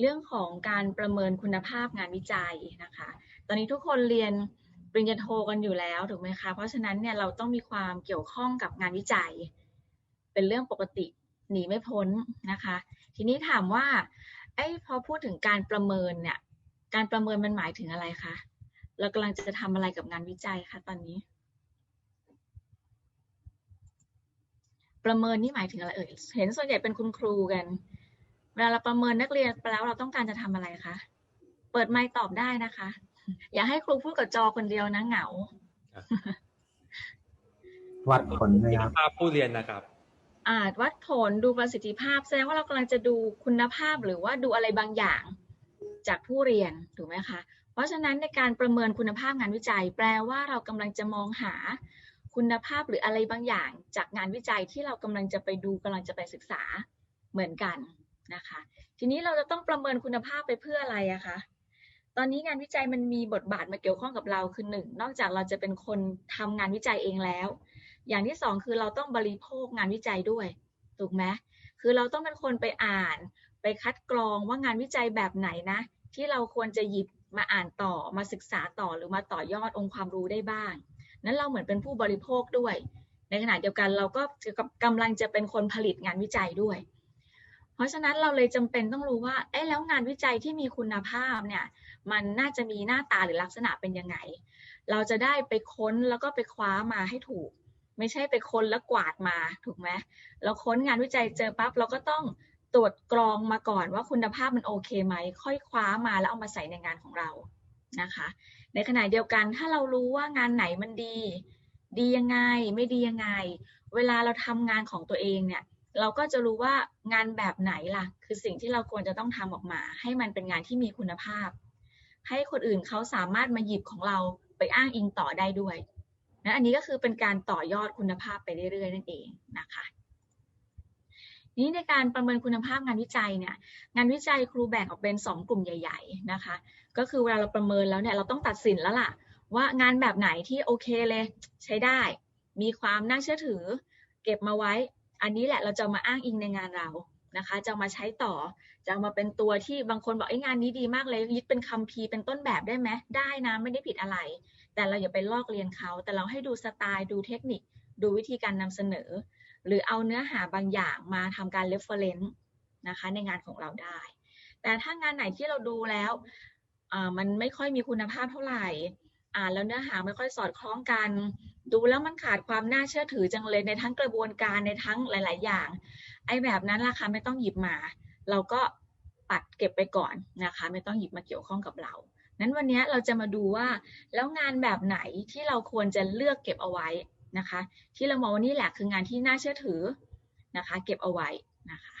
เรื่องของการประเมินคุณภาพงานวิจัยนะคะ ตอนนี้ทุกคนเรียนปริญญาโทกันอยู่แล้วถูกไหมคะ เพราะฉะนั้นเนี่ยเราต้องมีความเกี่ยวข้องกับงานวิจัย เป็นเรื่องปกติหนีไม่พ้นนะคะ ทีนี้ถามว่าไอ้พอพูดถึงการประเมินเนี่ย การประเมินมันหมายถึงอะไรคะ เรากำลังจะทำอะไรกับงานวิจัยคะตอนนี้ ประเมินนี่หมายถึงอะไรเอ่ย เห็นส่วนใหญ่เป็นคุณครูกัน เวลาเราประเมินนักเรียนไปแล้วเราต้องการจะทำอะไรคะ เปิดไมค์ตอบได้นะคะ อย่าให้ครูพูดกับจอคนเดียวนะเหงา วัดผลนะคุคณรับภาพผู้เรียนนะครับอาจวัดผลดูประสิทธิภาพ แสดงว่าเรากำลังจะดูคุณภาพหรือว่าดูอะไรบางอย่างจากผู้เรียนถูกไหมคะ เพราะฉะนั้นในการประเมินคุณภาพงานวิจัย แปลว่าเรากำลังจะมองหาคุณภาพหรืออะไรบางอย่าง จากงานวิจัยที่เรากำลังจะไปดูกำลังจะไปศึกษาเหมือนกัน นะคะ ทีนี้เราจะต้องประเมินคุณภาพไปเพื่ออะไรอะคะตอนนี้งานวิจัยมันมีบทบาทมาเกี่ยวข้องกับเราคือหนึ่งนอกจากเราจะเป็นคนทำงานวิจัยเองแล้ว อย่างที่สองคือเราต้องบริโภคงานวิจัยด้วยถูกไหมคือเราต้องเป็นคนไปอ่าน ไปคัดกรองว่างานวิจัยแบบไหนนะ ที่เราควรจะหยิบมาอ่านต่อมาศึกษาต่อหรือมาต่อยอดองค์ความรู้ได้บ้าง นั้นเราเหมือนเป็นผู้บริโภคด้วย ในขณะเดียวกันเราก็กำลังจะเป็นคนผลิตงานวิจัยด้วย ราะฉะนั้นเราเลยจำเป็นต้องรู้ว่าเอ๊ะแล้วงานวิจัยที่มีคุณภาพเนี่ยมันน่าจะมีหน้าตาหรือลักษณะเป็นยังไง เราจะได้ไปค้นแล้วก็ไปคว้ามาให้ถูก ไม่ใช่ไปค้นแล้วกวาดมาถูกไหมเราค้นงานวิจัยเจอปั๊บเราก็ต้องตรวจกรองมาก่อนว่าคุณภาพมันโอเคไหม ค่อยคว้ามาแล้วเอามาใส่ในงานของเรานะคะ ในขณะเดียวกันถ้าเรารู้ว่างานไหนมันดี ดียังไงไม่ดียังไง เวลาเราทำงานของตัวเองเนี่ย เราก็จะรู้ว่างานแบบไหนล่ะ คือสิ่งที่เราควรจะต้องทำออกมา ให้มันเป็นงานที่มีคุณภาพ ให้คนอื่นเขาสามารถมาหยิบของเราไปอ้างอิงต่อได้ด้วยนะอันนี้ก็คือเป็นการต่อยอดคุณภาพไปเรื่อยๆนั่นเองนะคะนี้ในการประเมินคุณภาพงานวิจัยเนี่ย งานวิจัยครูแบ่งออกเป็น 2 กลุ่มใหญ่ ๆนะคะ ก็คือเวลาเราประเมินแล้วเนี่ยเราต้องตัดสินแล้วล่ะ ว่างานแบบไหนที่โอเคเลย ใช้ได้ มีความน่าเชื่อถือ เก็บมาไว้ อันนี้แหละเราจะมาอ้างอิงในงานเรานะคะจะมาใช้ต่อจะมาเป็นตัวที่บางคนบอกไอ้งานนี้ดีมากเลยยึดเป็นคัมภีร์เป็นต้นแบบได้ไหมได้นะไม่ได้ผิดอะไร แต่เราอย่าไปลอกเรียนเขา แต่เราให้ดูสไตล์ดูเทคนิค ดูวิธีการนำเสนอ หรือเอาเนื้อหาบางอย่างมาทำการ reference นะคะในงานของเราได้ แต่ถ้างานไหนที่เราดูแล้วมันไม่ค่อยมีคุณภาพเท่าไหร่อ่านแล้วเนื้อหาไม่ค่อยสอดคล้องกัน ดูแล้วมันขาดความน่าเชื่อถือจังเลยในทั้งกระบวนการในทั้งหลาย ๆ อย่าง ไอ้แบบนั้นราคาไม่ต้องหยิบมา เราก็ปัดเก็บไปก่อนนะคะ ไม่ต้องหยิบมาเกี่ยวข้องกับเรา นั้นวันนี้เราจะมาดูว่าแล้วงานแบบไหนที่เราควรจะเลือกเก็บเอาไว้นะคะ ที่เรามองว่านี่แหละคืองานที่น่าเชื่อถือนะคะ เก็บเอาไว้นะคะ